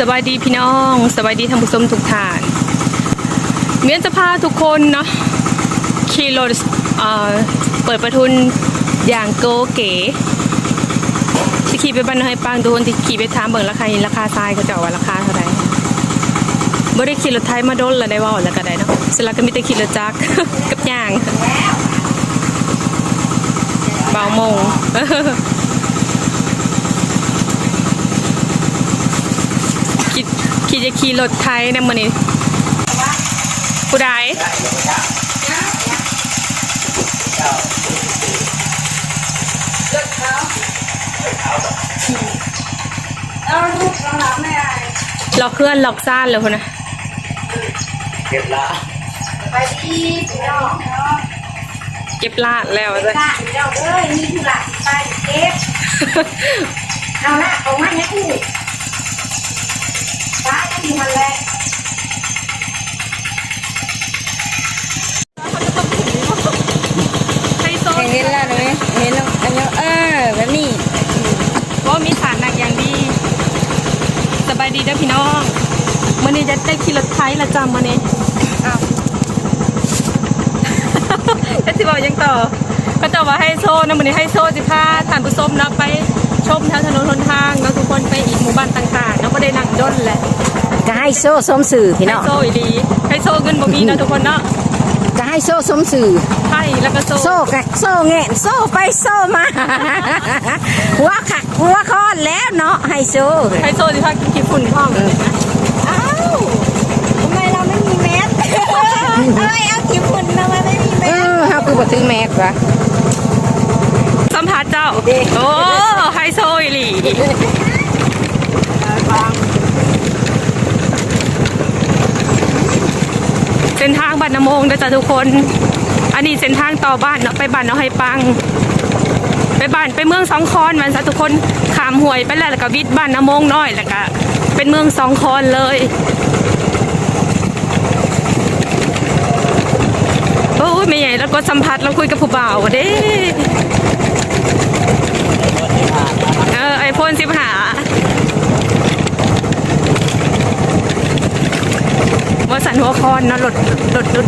สบายดีพี่น้องสบายดีท่านผู้ชมทุกท่านเมียนจะพาทุกคนเนาะขี่รถเอ่อเปิดประทุนอย่างโกเก๋สิขี่ไปบ้านน้อยปังดูคนที่ขี่ไปถามเบิ่งราคาหินราคาทรายเขาจะเอาว่าราคาเท่าไหร่บ่ได้ขี่รถไทยมาโดนแล้วได้ว่าแล้วก็ได้เนาะสลักก็มีแต่ขี่รถจักรกับย่างเบาโมง คิดคิดจะขี่รถไทยนะมันนี่ผู้ใดเอาลูกเราหลับไม่ได้ล็อกเคลื่อนล็อกซ่านเลยคนนะเก็บละไปดีพี่น้องเนาะเก็บลาดแล้วจ้ะบ้านพี่น้องเอ้ยมีธุระไปเก็บเอาละเอามาเนี่ย กูป้าจะมีมันแรงไฮโซเห็นแล้วเลยเห็นแล้วอันนี้เออแบบนี้ว่ามีฐานหนักอย่างดี สบายดีเด้อพี่น้องมันนี้จะได้ขี่รถไทยละจำมันนี้อ้าวแล้วสิบอกยังต่อก็จะว่าให้โซ่นะมันนี้ให้โซ่สิพาท่านผู้ชมนะไปชมทางถนนหนทางแล้วทุกคนไปอีกหมู่บ้านต่างๆแล้วก็ได้นั่งยนแหละ ก็ให้โซ่สมสื่อพี่ให้น้องโซอีดีให้โซเงินบ่มีเนาะทุกคนเนาะก็ให้โซ่สมสื่อไทยแล้วก็โซโซ่กะโซ่แงะโซ่ไปโซ่มาหัวขักหัวคอนแล้วเนาะให้โซ่ให้โซสิพากินขี้ฝุ่นพ่อมอ้าวทำไมเราไม่มีแมสเอ้ยเอากี่คนมาไม่มีเออเฮาคือบ่ถึงแมสวะสัมผัสเจ้า โอ้ไฮโซอีหลี เส้นทางบ้านน้ำมงนะจ๊ะทุกคน อันนี้เส้นทางต่อบ้านเนาะไปบ้านเนาะให้ปัง ไปบ้านไปเมืองสองคอนมันซะทุกคนขามห่วยไปแล้วแล้วก็วิทย์บ้านน้ำมงน้อยแล้วก็เป็นเมืองสองคอนเลยโอ้ยไม่ใหญ่แล้วก็สัมผัสเราคุยกับผู้บ่าวเด้เออไอโฟนสิบหาว่าสันหัว คอนนะหลดหลดหลด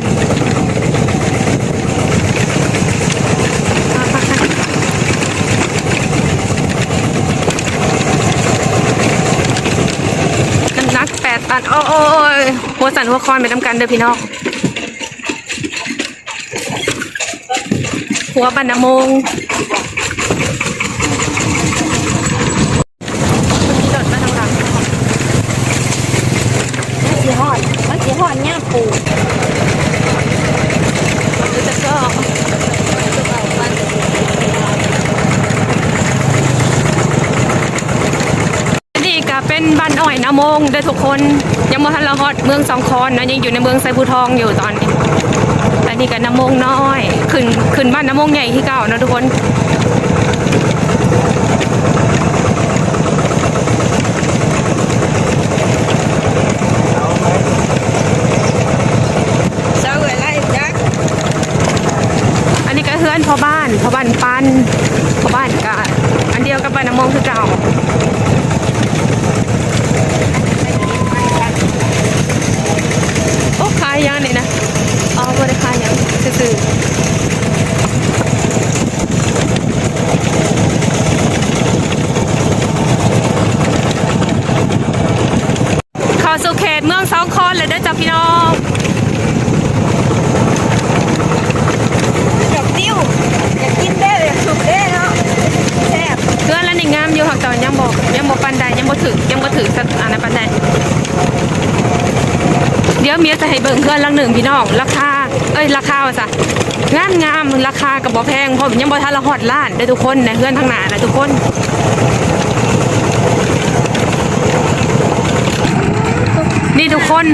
น้ำหนักแปดตันโอ้โอ้ยหัวสันหัวคอนไปทำกันเด้อพี่น้องหัวบันนำมงคนนี้โดดมาทางหลัง มันสิฮอดมันสิฮอดย่าปู แล้วจะก็นี่ก็เป็น บ้านอ้อยนาโมงเด้อทุกคนยังมาทันละฮอดเมืองสองคอนนะยังอยู่ในเมืองไซบูทองอยู่ตอนนี้แต่นี่ก็นาโมงน้อยขึ้นขึ้นบ้านนาโมงใหญ่ที่เก่านะทุกคนเจ้าอะไรจักอันนี้ก็เฮือนพ่อบ้านพ่อบ้านปันพ่อบ้านกะอันเดียวกับบ้านน้ำมงคือเก่าโอ้ขายยังนี่นะอ๋อบริขายยังซื่อๆเข้าสู่เขตเมืองสองคอนเลยเด้อจ้ะพี่น้อง ดอกติ้วอยากกินได้อยากสุกได้เนาะแซ่บ เพื่อนแล้วในงามอยู่หักตอนยังบอกยังบอกปันใดยังบอกถึงยังบอกถึงสักอันนั้นปันใดเดี๋ยวเมียจะให้เบิ่ งเพื่อนลังหนึ่งพี่น้องราคาเอ้ยราคาว่าซะงามงามราคากับบ่แพงเพราะยังบ่ทันละฮอดล้านได้อทุกคนในะเพื่อนทางหน้านะทุกคนนี่ทุกคน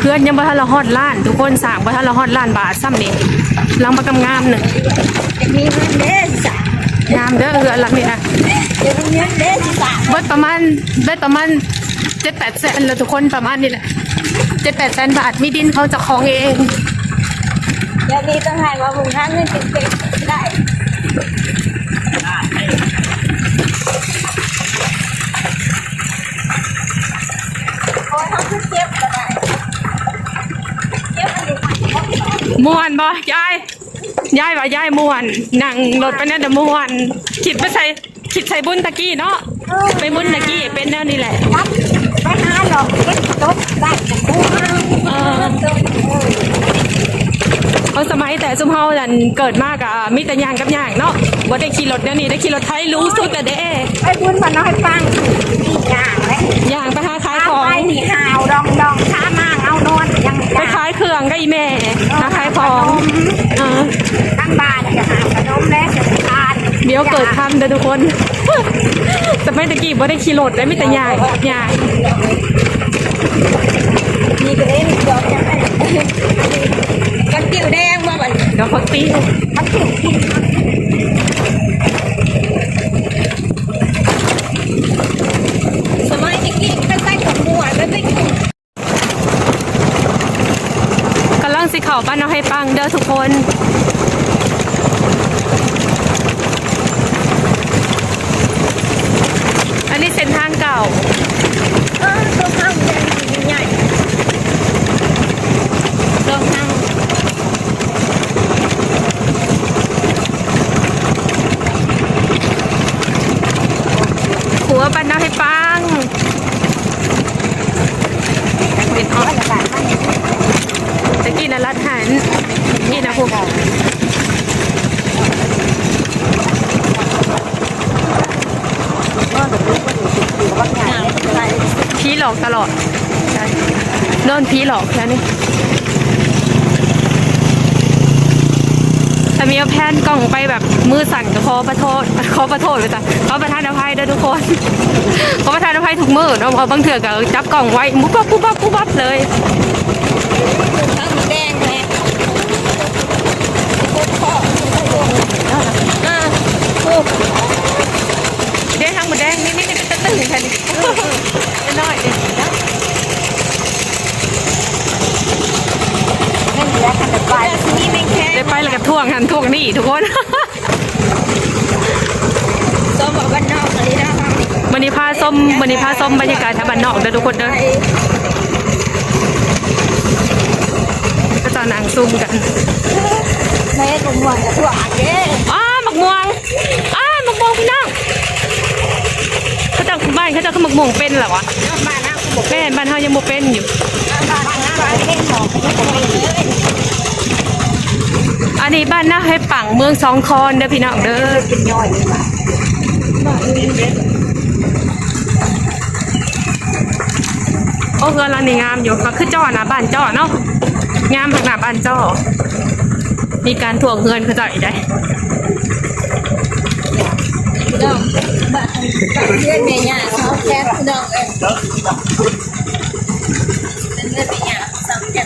เพื่อนยังบ่ทันละฮอดล้าน ทุกคนสร้างบ่ทันละฮอดล้านบาทซ้ำนี่หลังบักกำงามหนึ่งอยากมีเงินเด้สิสางามเด้อเพื่อนหลังนี่นะอยากมีเงินเด้สิสางเบิดประมาณเบิดประมาณเจ็ดแปดแสนแล้วทุกคนประมาณนี้แหละเจ็ดแปดแสนบาทมีดินเขาจะคองเองแล้วนี่ต้องให้ว่าบุงท่านนี่ติดติดไเก็บได้มัวนบอยายยายว่ายายม่วนนั่งรถไปเนี่ยเดี๋ยวม่วนคิดไปใส่คิดใส่บุญตะกี้เนาะไปบุญตะกี้เป็นแนวนี่แหละ อกเก็บตกได้จะกูเอาเออตกเออเขาสมัยแต่ซุมเฮาดันเกิดมากอะมีแต่ยางกับยางเนาะบ่ได้ขี่รถเดี๋ยวนี้ได้ขี่รถไทยรู้สุดแต่เด้ไปบุญมาน้อยปังนี่อย่างเลยย่างไปหาขายของไปนี่หาวดองดองข้ามางเอานอนยังไปขายเครื่องก็อีแม่ขายของเออข้งบ้านจะหาขนมและจะทาน เดี๋ยวเกิดทันเด้อทุกคนสมัยตะกี้บ่ได้ขี่รถได้มีแต่ย่างย่างนี่ก็เล่นดอกยังไงกันติ้วแดงมาแบบเดี๋ยวเขาตีมันติ้วกินสมัยที่กินไปใส่ของหมวดแล้วไปกินกำลังสิเข้าบ้านเอาให้ปังเด้อทุกคน อันนี้ เส้างเก่า เออตัวข้าวแดงใหญ่ตัวข้าว หัวบ้านเอาให้ปังเป็นออกตะกี้นะรัดหันนี่นะพวกผีหล อกตลอดใช่โดนผีหลอกแล้วนี่แต่มีเอาแพนกล่องไปแบบมือสั่นก็ขอประโทษขอประโทษเลยจ้ะขอประทานอภัยเด้อทุกคนขอประทานอภัยทุกมือเนาะเพราะบางเถื่อก็จับกล่องไว้มุบปั๊บปุ๊บปั๊บปุ๊บปั๊บเลยข้าวแดงแม่อ่าถูกเดี๋ยวทางหมดแดงนี่นี่นี่เป็นตึ้งแค่นี้เป็ นน้อยเองไม่เหลือกันแต่ไปแต่ทีนี้ไม่แค่ได้ไปแล้วก็ท่วงหันท่วงนี่ทุกคนสมบัติบ้านนอกเลยนะมันนี้พาส้มมันนี้พาส้มบรรยากาศทางบ้านนอกเด้อทุกคนเด้อก็จะนั่งซุ่มกันแม่ก็ม่วนกับตัวเด้อ้าหมักม่วงอ้าหมักม่วงพี่น้อง เขาจะบ้านเขาจะขึ้นหมักม่วงเป็นเหรอวะบ้านน้าก็บอกแม่บ้านเฮายังบ่เป็นอยู่บ้านน้บ้านหมอกก็บอกเลยอันนี้บ้านนาให้ปังเมืองสองคอนเด้อพี่น้องเด้อเป็นย่อยเลยว่ะโอ้เฮือนหลังนี่งามอยู่ก็คือจ้อนะบ้านจ้อเนาะงามผักหนาดบ้านจ้อมีการถ่วงเฮือนเขาจ่อยได้ ดอกบ้านเพื่อนแม่ย่าเขาแค่ดอกเองเพื่อนแม่ย่าสามแก่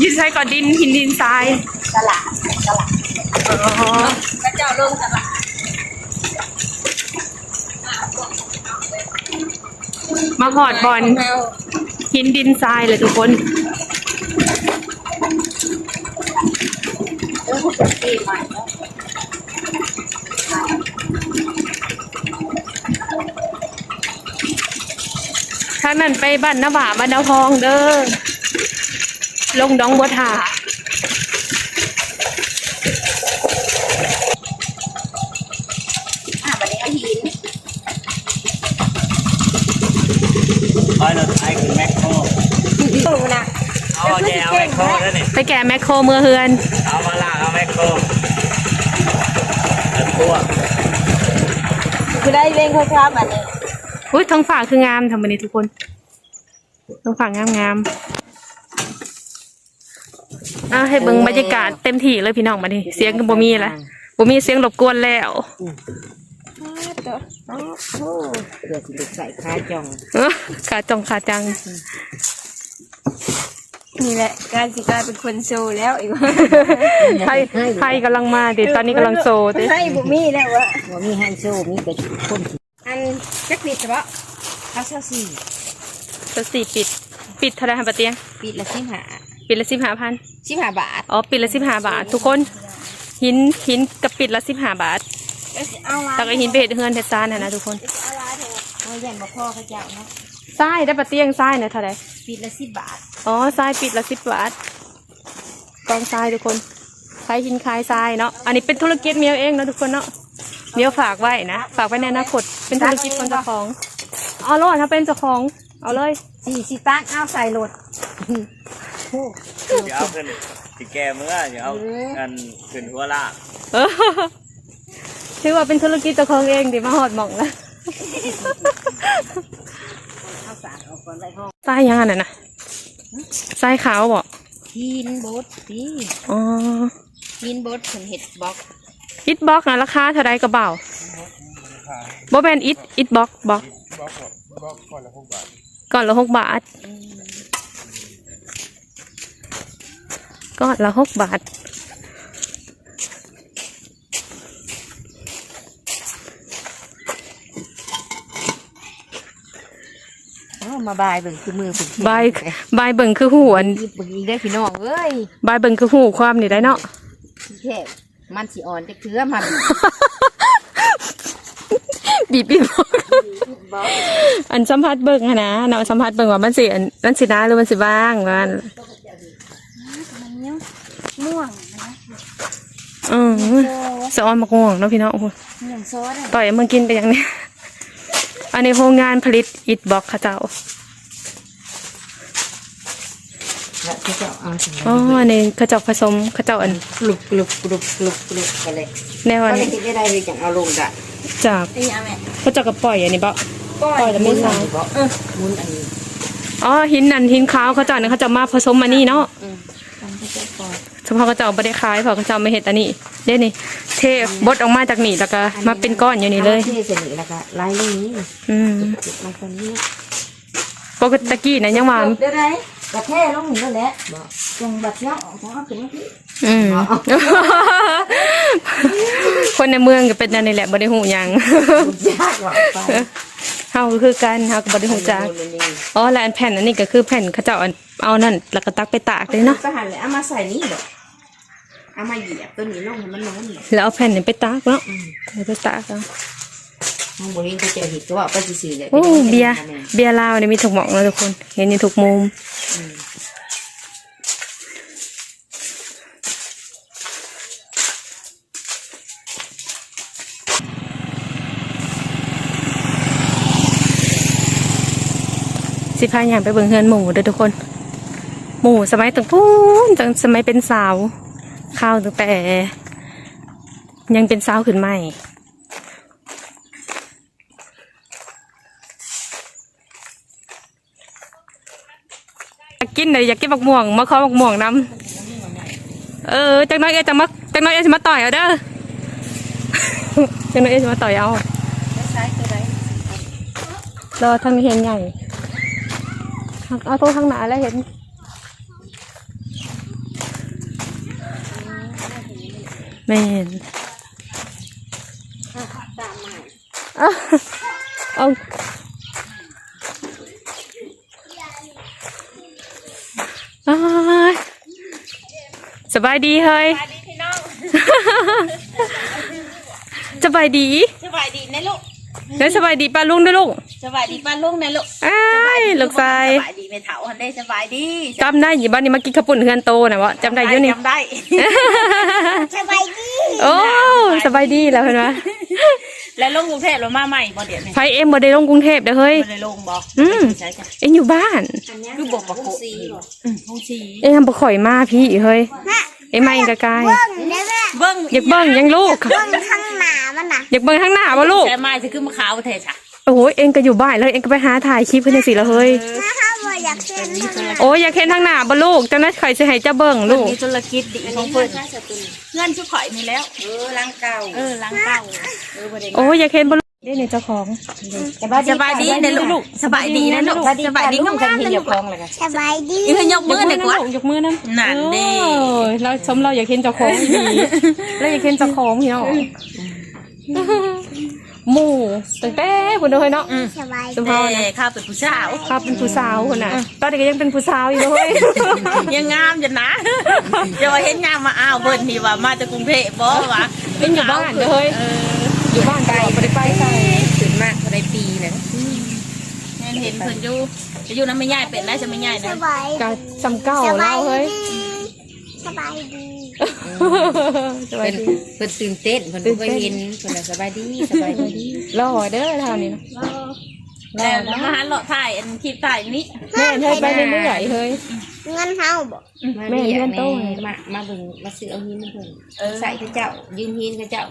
ยืนใช้ก่อนดินหินดินทรายตลาดตลาดอ๋อพระเจ้าลงตลาดมาหอดบอล หินดินทรายเลยทุกคนเออเขานปีใหม่เนาะถ้านั่นไปบ้านนาบ่าบ้านดาวทองเด้อลงดองบัวถา อะบัดนี้เอาหิน คอยเราใช้คือแมคโคร ดูนะ เอาแกเอาแมคโครแล้วนี่ ไปแก่แมคโครเมือเฮือน เอามาล่างเอาแมคโครแล้วตัวคือได้เล่นคร่าวๆแบบนี้อุ้ยท้องฝ่าคืองามทำบันนี้ทุกคนท้องฝ่างามงามอะให้เบิ่งบรรยากาศเต็มที่เลยพี่น้องมาดิเสียงก็บ่มีละบ่มีเสียงรบกวนแล้วเดี๋ยวสิใส่คาจองเออขาจองขาจัง นี่แหละการสิกลายเป็นคนโซแล้วอีกว่าไทยไทยกำลังมาดิตอนนี้กำลังโซดิให้บุมีแล้ววะว่ามีไฮโซมีแต่คนที่อันจักปิดเฉพาะเขาเช่าสี่จะสี่ปิด ปิดเท่าไหรคะปะเตียงปีละสิบห้าปิดละสิบห้าพันสิบห้าบาทอ๋อปิดละสิบห้าบาท ทุกคนหินหินกับปิดละสิบห้าบาทเอเอาละตักไอหินไปเห็ดเฮือนเห็ดซานน่ะนะทุกคนเอาละเถอะโอ้ยยันบ่พ่อเขาเจ้าเนาะทรายได้ปะเตียงทรายเนี่ยเท่าไหร่ปีละสิบบาท อ๋อทรายปิดละสิบบาทกองทรายทุกคนใช้หินคายทรายเนาะอันนี้เป็นธุรกิจเมียวเองเนาะทุกคนเนาะเมียวฝากไว้นะฝากไว้ในอนาคตเป็นธุรกิจคนเจ้าของเอาเลยถ้าเป็นเจ้าของ เอาเลยสี่สิตักเอาใส่รถโอ้เดี๋ยวเอาขึ้นสิแกเมื่อเดี๋ยวเอากันขึ้นหัวลากเออถือว่าเป็นธุรกิจเจ้าของเองดิมาหอดหม่องแล้วเอาสากเอาก่อนไว้ห้องทรายยังอันนั้นนะ ทรายขาวบ่ทีนบดตีอ๋อทีนบดถึงเห็ดบล็อกอิทบ็อกนะราคาเท่าไรกระเป๋าบ่แมนอิทอิทบ็อกบ็อกก่อนละหกบาทก่อนละหกบาทเอา มาบายเบิ่งคือมือผมใบใบเบิ่งคือหูอันหยิบเบิ่งอีกได้อพี่น้องเอ้ยใบเบิ่งคือหูความนี่ได้เนาะแค่มันสิอ่อนจะเคือมันบีบบีบอันสัมผัสเบิ่งหั้นนะเนาะสัมผัสเบิ่งว่ามันสิอันมันสินะหรือมันสิบ้างมันม่วงนะอือโอ้สะออนมะม่วงเนาะพี่น้องโอ้โหม่วงซอสอะต่อยมึงกินไปอย่างเนี้ย อันนี้โรงงานผลิตอิฐบล็อกค่ะเจ้าแล้วที่จะเอาสิอ๋ออันนี้เขาเจ้าผสมเขาเจ้าอันกลุบกลุบกลุบกลุบกลุบกันเลยแนวก็อันเลยคิดได้เลยอย่างเอาลงดะจากไอ้ยังแม่เขาเจ้าก็ปล่อยอันนี้บ่ปล่อยแล้วไม่ใส่เออมุนอันนี้อ๋อหินนั่นหินขาวเขาเจ้าเนี่ยเขาเจะมาผสมมานี่เนาะอืมทำให้เจ้าปล่อยเฉ พาะเขาเจ้าไม่ได้ขายเพราะเขาเจ้าไม่เห็ดอันนี้เด้นี่เทบดออกมาจากนี่แล้วก็มาเป็นก้อนอยู่นี่เลยอามาที่เสนิแล้วก็ไล่เรื่องนี้อืมจุดมาคนนี้ปกติกี้นะยังว่าเดี๋ยวไหนกระแทกลงนี่แหละบอกจังบัดเนาะของเขาถึงที่อืมคนในเมืองก็เป็นอันนี้แหละบ่ได้หูหยังยากหรอกไปเฮาก็คือกันเฮาก็บ่ได้หูจักอ๋อแล้วอันแผ่นอันนี้ก็คือแผ่นเขาเจ้าอันเอานั่นแล้วก็ตักไปตากเลยเนาะก็หันเลยเอามาใส่นี่บอก เอามาเหยียบตัวนี้ลงให้มันโน้นเลยแล้วเอาแผ่นนี้ไปตากเนาะเอาไปตากเอามองบริเวณก็จะเห็นก็ว่าไปซื่อๆเลยโอ้เบียร์เบียร์ลาวเนี่ยมีถูกหมองแล้วทุกคน เห็นอยู่ถูกมุมสิพาอย่างไปเบิ่งเฮือนหมูเด้อทุกคน หมูสมัยตั้งพูนตั้งสมัยเป็นสาว ข้าวตั้งแต่ ยังเป็นสาวขึ้นใหม่อยากกินเลยอยากกินบักม่วงมาขอบักม่วงน้ำเออจังน้อยเอจังมาจังน้อยเอจะมาต่อยเอาเด้อจังน้อยเอจะมาต่อยเอารอทางนี้เห็นใหญ่เอาตัวทางหนาแล้วเห็น ม่เห็นตามมาเอาเอาอ้ายสบายดีเฮ้ยสบายดีสบายดีนะลูกแล้วสบายดีป้าลุงด้วยลูกสบายดีป้าลุงนะลูกอ้ายลูกชาย สบายดีแม่เถาหันได้สบายดีจำได้อยู่บ้านนี้มากินข้าวปุ้นเฮือนโตนะวะจำได้เยอะนี่จำได้สบายดีโอ้สบายดีแล้วเห็นไหมแล้วลงกรุงเทพหรือมาใหม่บ่เดี๋ยวนี้ไฟเอ็มบ่ได้ลงกรุงเทพเด้อเฮ้ยบ่ได้ลงบ่อืมใช่จ้ะเอ็งอยู่บ้านคือบอกประโคอืมห้องสีเอ็งทำบ่ข่อยมาพี่เฮ้ยเอ็งมาเองกะกายเบิ้งอยากเบิ่งยังลูกข้างหน้ามันน่ะอยากเบิ่งข้างหน้าบ่ลูกใช่ไหมจะขึ้นมาขาวเทจ้ะโอ้โหเอ็งก็อยู่บ้านแล้วเอ็งก็ไปหาถ่ายคลิปเพิ่นจังซี่ละเฮ้ย โอ้ยอยากเห็นทางหน้าบ่ลูกจังนั้นข่อยสิให้เจ้าเบิ่งลูกมีธุรกิจดีของเพิ่นเงินชุกข่อยมีแล้ว เออล้างเก่าเออล้างเก่าเออบ่ได้โอ้ยอยากเห็นบ่ลูกนี่นี่เจ้าของสบายดีสบายดีนะลูกสบายดีนะลูกสบายดีงามๆนะลูกสบายดีอีกยกมือหน่อยกว่า ยกมือนะนั่นเด้โอ้ยเราชมเราอยากเห็นเจ้าของดีเราอยากเห็นเจ้าของพี่น้อง หมู่ตั้งแต่คุณเด้อเฮ้ยเนาะสบายสมพเด้รนะข้าเป็นผู้สาว ครับเป็นผู้สาวคนน่ะ ตอนนี้ก็ยังเป็นผู้สาวอยู่เลย ยังงามจังนะอย่าว่าเห็นงามมาอ้าวเพิ่นนี่ว่ามาจากกรุงเทพบ่วะเป็นอยู่บ้านเด้อเฮ้ยเอออยู่บ้านไปบ่ได้ไปใส่ขึ้นมากเท่าไรปีเลยแม่นเห็นเพิ่นอยู่จะอยู่น้ำไม่ใหญ่เป็นได้จะไม่ใหญ่นะก็จำเก่าแล้วเฮ้ยสบายดี สวัสเพิ่นดีเพิ่นตื่นเต้นเพิ่นบ่เคยเห็นเพิ่นน่ะสบายดีสบายดีรอเด้อเท่านี้นะแล้วมาหาเลาะถ่ายอันคลิปถ่ายนี้แม่เฮ้ยไปเรื่อยๆเฮ้ย เงินเฮาบ่มาแม่เรียเงิกนโตแม่มามาเบิ่งมาซื้อเอาหินเพิ่นใส่เขาเจ้า ยืมหินเขาเจ้า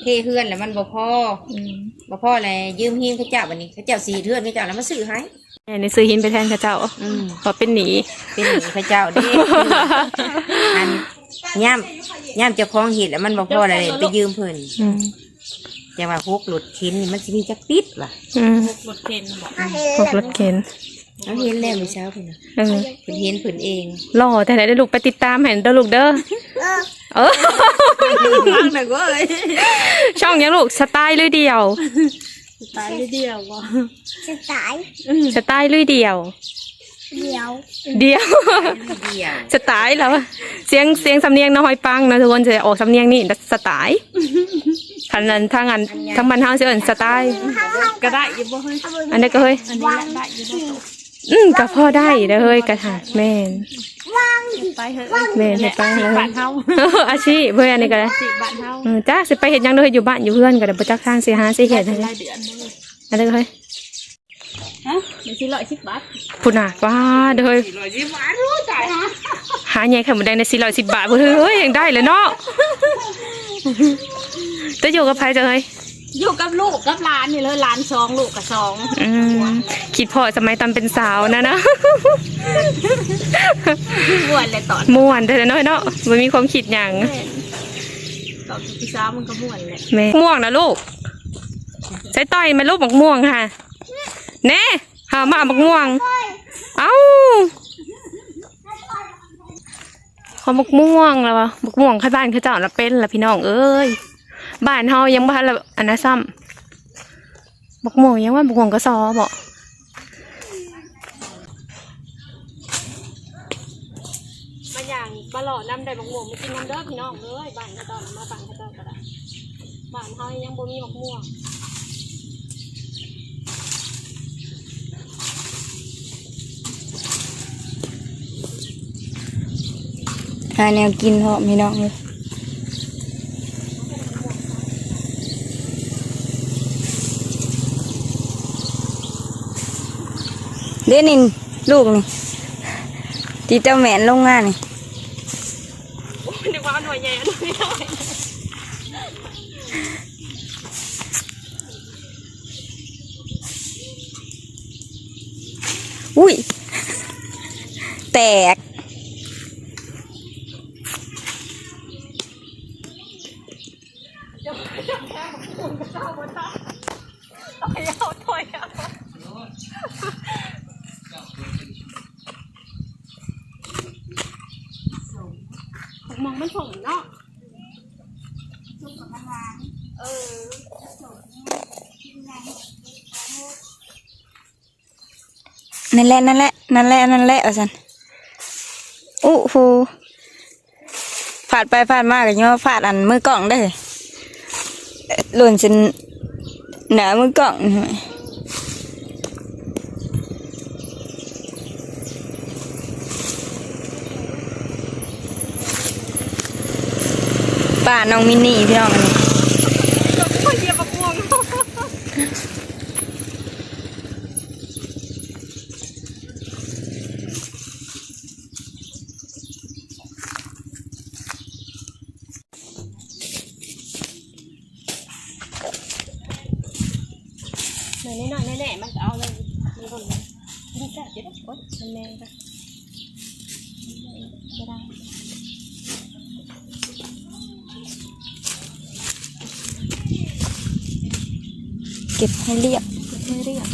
เทเฮือนแล้วมันบ่พออืมบ่พอเลยยืมหินเขาเจ้าบัดนี้เขาเจ้าสีเทือนเขาเจ้าแล้วมาซื้อให้แม่ในซื้อหินไปแทนเขาเจ้าอืมเพอเป็นหนีเป็นหนี้เขาเจ้าเด้อัน ย่ำย่ำเจ้าของเห็ดแล้วมันบ่พอเลยไปยืมเพิ่นอืมจังว่าฮกหลุดชิ้นนี่มันสิมีจักปิดว่ะอืมรถเข็นบอกถ้าเห็พวกนรถเข็นเอาเห็นแล้วมื้อเช้าเพิ่นน่ะเออเพิ่นเห็นเพิ่นเองรอแต่ไหนได้ลูกไปติดตามเห็นเด้อลูกเด้อเออเออฟังหน่อยเว้ยช่องยังลูกสไตล์ลุยเดียว ตายเดียวบ่จะตายสไตล์ลุยเดียว เดียวเดียว เดียวสไตล์แล้วเสียงเสียงสำเนียงน้อยปังนะทุกคนจะออกสำเนียงนี่สไตล์คันนั้นทางอันทางบ้านเฮาสิเอิ้นสไตล์ก็ได้อยิบบ่เฮ้ยอันนี้ก็เฮ้ยอันนี้แหละได้อยิบบ่ตกอืมก็พอได้เด้อเฮ้ยกระถาแม่นไปเฮ้ยแม่นให้ไปเลยบ้านเฮาอาชีพเพื่อนนี่ก็ได้สิบ้านเฮาเออจ้าสิไปเฮ็ดหยังเด้ออยู่บ้านอยู่เพื่อนก็ได้บ่จักทางสิหาสิเฮ็ดเป็ให้นได้รายเดือนเลยอันนี้ก็เฮ้ย ฮะเดี๋ยวสิร้อยสิบบาทพุ่นน่ะว้าเด้อเฮ้ยหาใหญ่ไข่หมูแดงใน410บาทเพิ่นเฮ้ยยังได้เลยเนาะจะอยู่กับไผจ้ะเฮ้ยอยู่กับลูกกับหลานนี่เลยหลานสองลูกกับสองอืมคิดพอสมัยตอนเป็นสาวนะนะ ม่วนเลยตอนม่วนแต่น้อยเนาะมันมีความคิดหยังตอนที่สามมันก็ม่วนแหละแม่ม่วงนะลูก ใช้ต่อยมาลูกบักม่วงค่ะ แน่หามาบักม่วง เอ้าขอบักม่วงแล้ววะบักม่วงใครบ้านเขาเจ้าละเป็นละพี่น้องเอ้ยบ้านเฮายังบ้านละอันนั้นซ้ำบักม่วงยังว่าบักม่วงก็ซอบ่มาอย่างปลาหล่อน้ำได้บักม่วงมากินน้ำเด้อพี่น้องเอ้ยบ้านเขาเจ้ามาบ้านเขาเจ้าก็ได้บ้านเฮายังบ่มีบักม่วง หาแนวกินเหาะพี่น้องเลยเด่นินลูกนี่ที่เจ้าแมนลงงานนี่นึกว่าหน่วยใหญ่หน่วยน้อยอุ้ย แตก มองมันผมเนาะ นั่นแหละนั่นแหละนั่นแหละนั่นแหละอาสันอู้หูฟาดไปฟาดมาก็ยังว่าฟาดอันมือกล่องได้หล่นจนหนามือกล่องนี่ไหมป้าน้องมินนี่พี่น้องอันนี้ นนี่นอยน่อยแน่ๆมันจะเอาเลยมีคนเลยกินแซ่เดี๋ยวนะโอ๊ยมันแรงค่ะไม่ได้เก็บให้เรียบไม่เรียก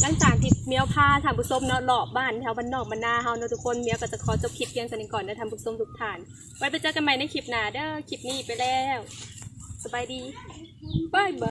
หลังจากที่เมียวพาท่านผู้ชมเนาะหลอบบ้านแถวบ้านนอกบ้านนาเฮาเนาะทุกคนเมียวก็จะขอจบคลิปเพียงเท่านี้ก่อนนะท่านผู้ชมทุกท่านไว้ไปเจอกันใหม่ในคลิปหน้าเด้อ คลิปนี้ไปแล้ว สบายดีบายบาย